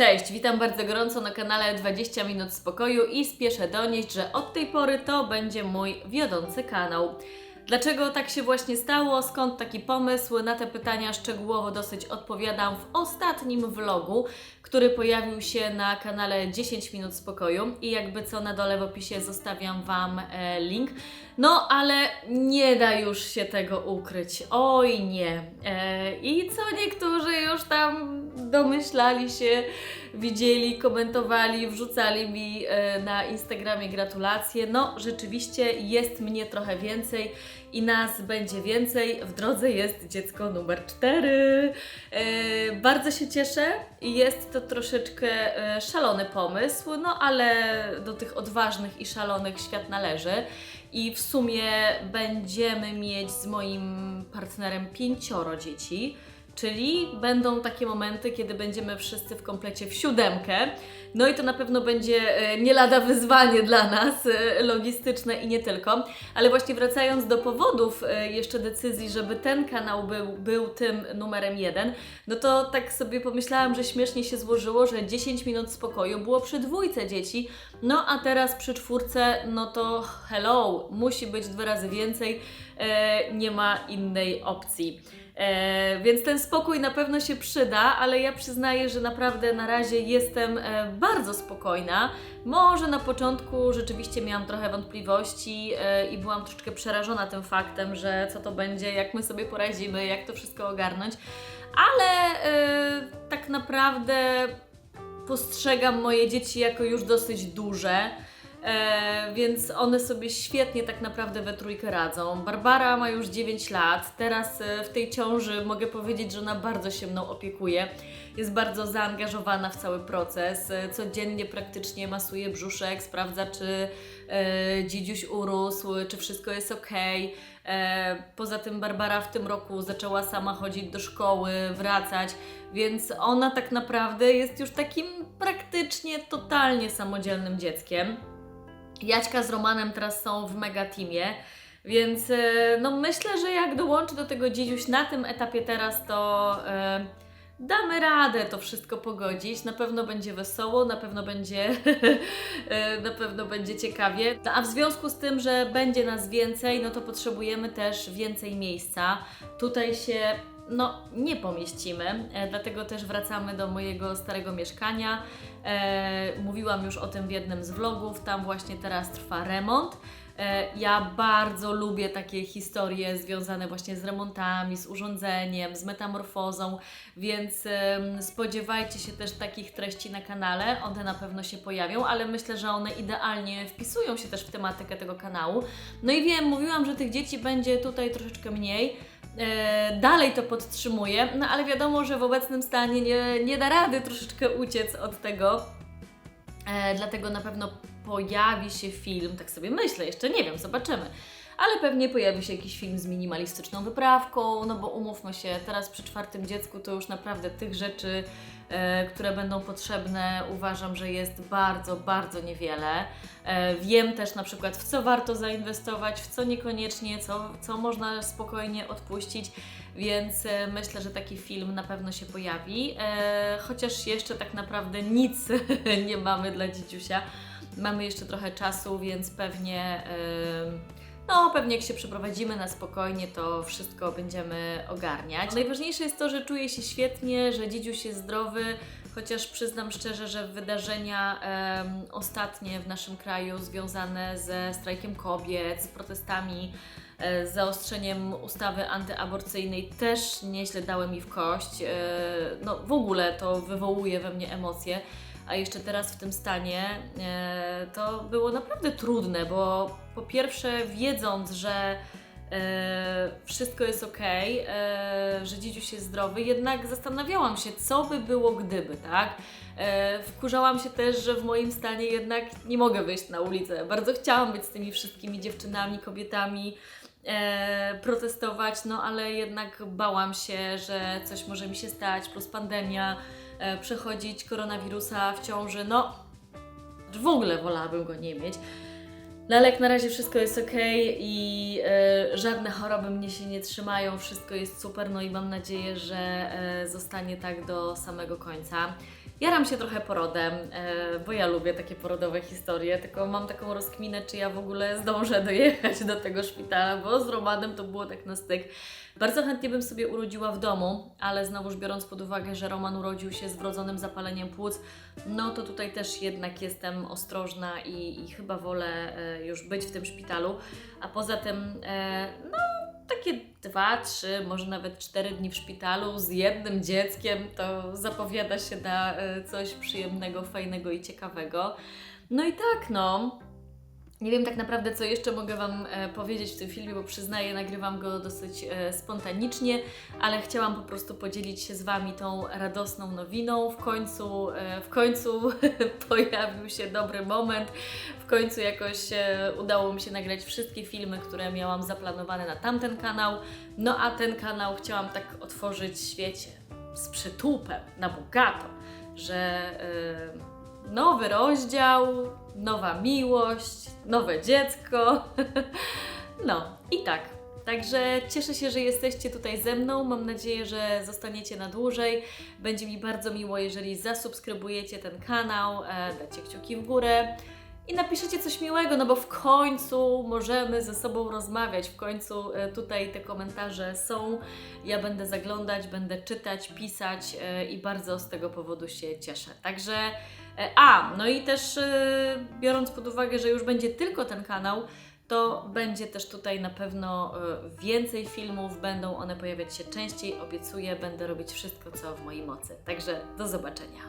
Cześć, witam bardzo gorąco na kanale 20 minut spokoju i spieszę donieść, że od tej pory to będzie mój wiodący kanał. Dlaczego tak się właśnie stało? Skąd taki pomysł? Na te pytania szczegółowo dosyć odpowiadam w ostatnim vlogu, który pojawił się na kanale 10 minut spokoju i jakby co na dole w opisie zostawiam Wam e, link. No, ale nie da już się tego ukryć. Oj nie. E, I co niektórzy już tam domyślali się, widzieli, komentowali, wrzucali mi e, na Instagramie gratulacje. No, rzeczywiście jest mnie trochę więcej i nas będzie więcej. W drodze jest dziecko numer 4. E, bardzo się cieszę jest to troszeczkę e, szalony pomysł, no ale do tych odważnych i szalonych świat należy. I w sumie będziemy mieć z moim partnerem pięcioro dzieci. Czyli będą takie momenty, kiedy będziemy wszyscy w komplecie w siódemkę. No i to na pewno będzie e, nie lada wyzwanie dla nas, e, logistyczne i nie tylko. Ale właśnie wracając do powodów e, jeszcze decyzji, żeby ten kanał był, był tym numerem jeden, no to tak sobie pomyślałam, że śmiesznie się złożyło, że 10 minut spokoju było przy dwójce dzieci, no a teraz przy czwórce, no to hello, musi być dwa razy więcej, nie ma innej opcji. E, więc ten spokój na pewno się przyda, ale ja przyznaję, że naprawdę na razie jestem e, bardzo spokojna. Może na początku rzeczywiście miałam trochę wątpliwości e, i byłam troszeczkę przerażona tym faktem, że co to będzie, jak my sobie poradzimy, jak to wszystko ogarnąć, ale e, tak naprawdę postrzegam moje dzieci jako już dosyć duże. E, więc one sobie świetnie tak naprawdę we trójkę radzą. Barbara ma już 9 lat, teraz e, w tej ciąży mogę powiedzieć, że ona bardzo się mną opiekuje. Jest bardzo zaangażowana w cały proces. E, codziennie praktycznie masuje brzuszek, sprawdza, czy e, urósł, czy wszystko jest ok. E, poza tym Barbara w tym roku zaczęła sama chodzić do szkoły, wracać, więc ona tak naprawdę jest już takim praktycznie totalnie samodzielnym dzieckiem. Jaćka z Romanem teraz są w mega teamie, więc e, no myślę, że jak dołączy do tego dzidziuś na tym etapie teraz, to e, damy radę to wszystko pogodzić. Na pewno będzie wesoło, na pewno będzie, e, na pewno będzie ciekawie. No, a w związku z tym, że będzie nas więcej, no to potrzebujemy też więcej miejsca. Tutaj się no, nie pomieścimy, e, dlatego też wracamy do mojego starego mieszkania. E, mówiłam już o tym w jednym z vlogów, tam właśnie teraz trwa remont. E, ja bardzo lubię takie historie związane właśnie z remontami, z urządzeniem, z metamorfozą, więc spodziewajcie się też takich treści na kanale. One na pewno się pojawią, ale myślę, że one idealnie wpisują się też w tematykę tego kanału. No i wiem, mówiłam, że tych dzieci będzie tutaj troszeczkę mniej. E, dalej to podtrzymuję, no ale wiadomo, że w obecnym stanie nie, nie da rady troszeczkę uciec od tego. E, dlatego na pewno pojawi się film, tak sobie myślę, jeszcze nie wiem, zobaczymy. Ale pewnie pojawi się jakiś film z minimalistyczną wyprawką, no bo umówmy się, teraz przy czwartym dziecku to już naprawdę tych rzeczy, e, które będą potrzebne, uważam, że jest bardzo, bardzo niewiele. E, wiem też na przykład, w co warto zainwestować, w co niekoniecznie, co, co można spokojnie odpuścić, więc e, myślę, że taki film na pewno się pojawi. E, chociaż jeszcze tak naprawdę nic nie mamy dla dzidziusia. Mamy jeszcze trochę czasu, więc pewnie. E, no, pewnie jak się przeprowadzimy na spokojnie, to wszystko będziemy ogarniać. Najważniejsze jest to, że czuję się świetnie, że dzidziuś jest zdrowy, chociaż przyznam szczerze, że wydarzenia ostatnie w naszym kraju związane ze strajkiem kobiet, z protestami, e, z zaostrzeniem ustawy antyaborcyjnej też nieźle dały mi w kość. E, no w ogóle to wywołuje we mnie emocje. A jeszcze teraz w tym stanie e, to było naprawdę trudne, bo po pierwsze wiedząc, że e, wszystko jest ok, e, że dzidziuś jest zdrowy, jednak zastanawiałam się, co by było gdyby, tak? Wkurzałam się też, że w moim stanie jednak nie mogę wyjść na ulicę. Bardzo chciałam być z tymi wszystkimi dziewczynami, kobietami, protestować, no ale jednak bałam się, że coś może mi się stać, plus pandemia, przechodzić koronawirusa w ciąży, no w ogóle wolałabym go nie mieć. Ale jak na razie wszystko jest ok i e, żadne choroby mnie się nie trzymają, wszystko jest super, no i mam nadzieję, że e, zostanie tak do samego końca. Jaram się trochę porodem, e, bo ja lubię takie porodowe historie, tylko mam taką rozkminę, czy ja w ogóle zdążę dojechać do tego szpitala, bo z Romanem to było tak na styk. Bardzo chętnie bym sobie urodziła w domu, ale znowuż biorąc pod uwagę, że Roman urodził się z wrodzonym zapaleniem płuc, no to tutaj też jednak jestem ostrożna i, i chyba wolę e, już być w tym szpitalu. A poza tym, e, no takie dwa, trzy, może nawet cztery dni w szpitalu z jednym dzieckiem, to zapowiada się na e, coś przyjemnego, fajnego i ciekawego. No i tak, no. Nie wiem tak naprawdę, co jeszcze mogę Wam e, powiedzieć w tym filmie, bo przyznaję, nagrywam go dosyć e, spontanicznie, ale chciałam po prostu podzielić się z Wami tą radosną nowiną. W końcu, e, w końcu pojawił się dobry moment, w końcu jakoś udało mi się nagrać wszystkie filmy, które miałam zaplanowane na tamten kanał. No a ten kanał chciałam tak otworzyć, wiecie, z przytupem, na bogato, że e, nowy rozdział, nowa miłość, nowe dziecko. No i tak. Także cieszę się, że jesteście tutaj ze mną. Mam nadzieję, że zostaniecie na dłużej. Będzie mi bardzo miło, jeżeli zasubskrybujecie ten kanał, e, dacie kciuki w górę i napiszecie coś miłego, no bo w końcu możemy ze sobą rozmawiać. W końcu e, tutaj te komentarze są. Ja będę zaglądać, będę czytać, pisać e, i bardzo z tego powodu się cieszę. Także A, no i też e, biorąc pod uwagę, że już będzie tylko ten kanał, to będzie też tutaj na pewno e, więcej filmów, będą one pojawiać się częściej, obiecuję, będę robić wszystko, co w mojej mocy. Także do zobaczenia.